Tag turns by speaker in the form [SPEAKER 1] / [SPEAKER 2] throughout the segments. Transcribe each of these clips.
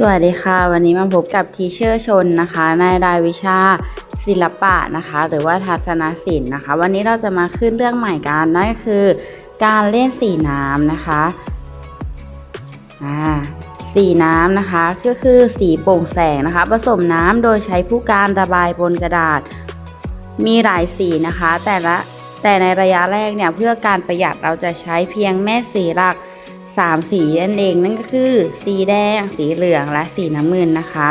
[SPEAKER 1] สวัสดีค่ะ วันนี้มาพบกับทีเชอร์ชนนะคะ ในรายวิชาศิลปะนะคะ หรือว่าทัศนศิลป์นะคะ วันนี้เราจะมาขึ้นเรื่องใหม่กันนั่นก็คือ การเล่นสีน้ำนะคะอ่าสีน้ำนะคะก็คือสีโปร่งแสงนะคะ ผสมน้ำโดยใช้ผู้การระบายบนกระดาษ มีหลายสีนะคะ แต่ละแต่ในระยะแรกเนี่ยเพื่อการประหยัดเราจะใช้เพียงแม่สีหลัก สามสีนั่นเองนั่นก็คือ สีแดง สีเหลืองและสีน้ำเงินนะคะ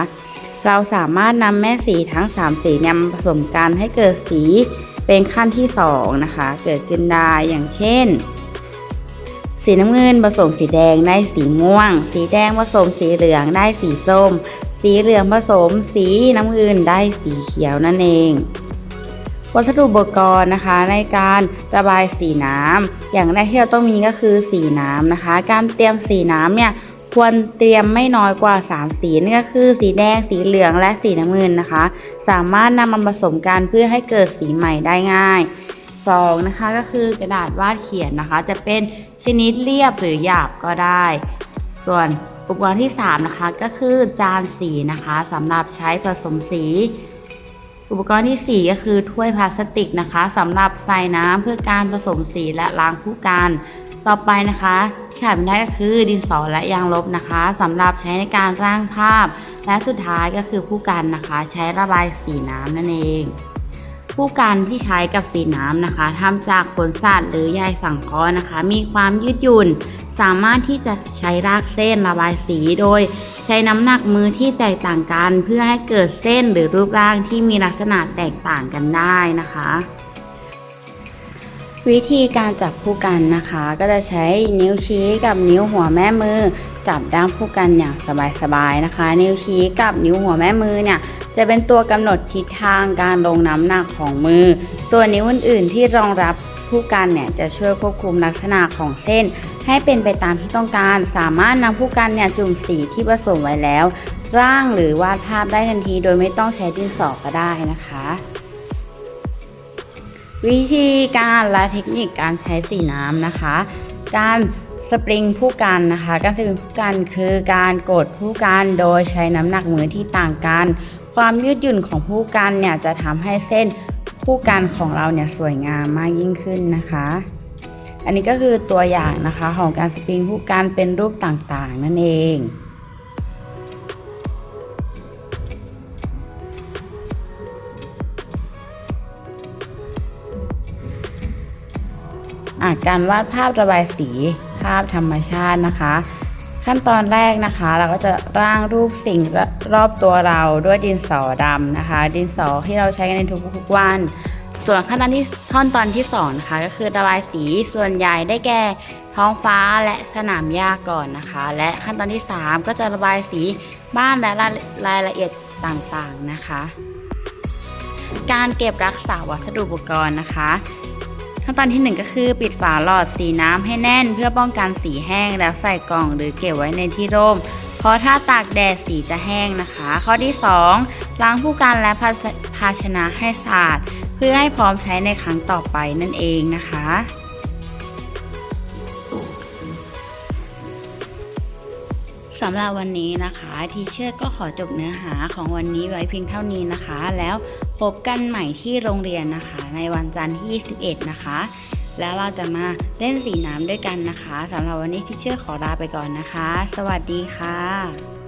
[SPEAKER 1] เราสามารถนำแม่สีทั้ง 3 สีเนี่ยมาผสมกันให้เกิดสีเป็นขั้นที่ 2 นะคะ เกิดขึ้นได้อย่างเช่น สีน้ำเงินผสมสีแดงได้สีม่วง สีแดงผสมสีเหลืองได้สีส้ม สีเหลืองผสมสีน้ำเงินได้สีเขียวนั่นเอง วัสดุอุปกรณ์นะคะ ในการระบายสีน้ำอย่างแรกที่เราต้องมีก็คือสีน้ำนะคะ การเตรียมสีน้ำเนี่ยควรเตรียมไม่น้อยกว่า 3 สีนั่นก็คือสีแดง สีเหลืองและสีน้ำเงินนะคะ สามารถนำมาผสมกันเพื่อให้เกิดสีใหม่ได้ง่าย2นะคะก็คือกระดาษวาดเขียนนะคะ จะเป็นชนิดเรียบหรือหยาบก็ได้ ส่วนอุปกรณ์ที่ 3 นะคะก็คือจานสีนะคะสำหรับใช้ผสมสี อุปกรณ์ที่ 4 ก็คือถ้วยพลาสติกนะคะสำหรับใส่น้ำเพื่อการผสมสีและล้างผู้กันต่อไปนะคะที่ขาดไม่ได้ก็คือดินสอและยางลบนะคะสำหรับใช้ในการร่างภาพ และสุดท้ายก็คือผู้กันนะคะ ใช้ระบายสีน้ำนั่นเองผู้กันที่ใช้กับสีน้ำนะคะทำจากขนสัตว์หรือใยสังเคราะห์นะคะ มีความยืดหยุ่น สามารถที่จะใช้รากเส้นระบายสีโดย ใช้น้ำหนักมือที่แตกต่างกัน เพื่อให้เกิดเส้นหรือรูปร่างที่มีลักษณะแตกต่างกันได้นะคะ วิธีการจับผู้กันนะคะ ก็จะใช้นิ้วชี้กับนิ้วหัวแม่มือ จับด้ามผู้กันอย่างสบายๆนะคะ นิ้วชี้กับนิ้วหัวแม่มือเนี่ยจะเป็นตัวกำหนดทิศทางการลงน้ำหนักของมือ ส่วนนิ้วอื่นๆที่รองรับผู้กันเนี่ยจะช่วยควบคุมลักษณะของเส้น ให้เป็นไปตามที่ต้องการ สามารถนำผู้กันเนี่ยจุ่มสีที่ผสมไว้แล้ว ร่างหรือวาดภาพได้ทันที โดยไม่ต้องใช้ดินสอก็ได้นะคะ วิธีการและเทคนิคการใช้สีน้ำนะคะ การสปริงผู้กันนะคะ การสปริงผู้กันคือการกดผู้กันโดยใช้น้ำหนักมือที่ต่างกัน ความยืดหยุ่นของผู้กันเนี่ยจะทำให้เส้นผู้กันของเราเนี่ยสวยงามมากยิ่งขึ้นนะคะ อันนี้ก็คือตัวอย่างนะคะของการสปริงผู้กันเป็นรูปต่างๆ นั่นเองการวาดภาพระบายสีภาพธรรมชาตินะคะ ขั้นตอนแรกนะคะ เราก็จะร่างรูปสิ่งรอบตัวเราด้วยดินสอดำนะคะ ดินสอที่เราใช้กันในทุกๆวัน ส่วนขั้นตอนที่ขั้นตอนที่สองนะคะก็คือระบายสีส่วนใหญ่ได้แก่ท้องฟ้าและสนามหญ้าก่อนนะคะ และขั้นตอนที่สามก็จะระบายสีบ้านและรายละเอียดต่างๆนะคะ การเก็บรักษาวัสดุอุปกรณ์นะคะขั้นตอนที่ 1 ก็คือปิดฝาหลอดสีน้ำให้แน่น เพื่อป้องกันสีแห้งแล้วใส่กล่องหรือเก็บไว้ในที่ร่ม เพราะถ้าตากแดดสีจะแห้งนะคะ ข้อที่ 2 ล้างผู้กันและภาภาชนะให้สะอาด เพื่อให้พร้อมใช้ในครั้งต่อไปนั่นเองนะคะ สำหรับวันนี้นะคะทีเชอร์ก็ขอจบเนื้อหาของวันนี้ไว้เพียงเท่านี้นะคะ แล้วพบกันใหม่ที่โรงเรียนนะคะ ในวันจันทร์ที่ 21 นะคะ แล้วเราจะมาเล่นสีน้ำด้วยกันนะคะสำหรับวันนี้ทีเชอร์ขอลาไปก่อนนะคะ สวัสดีค่ะ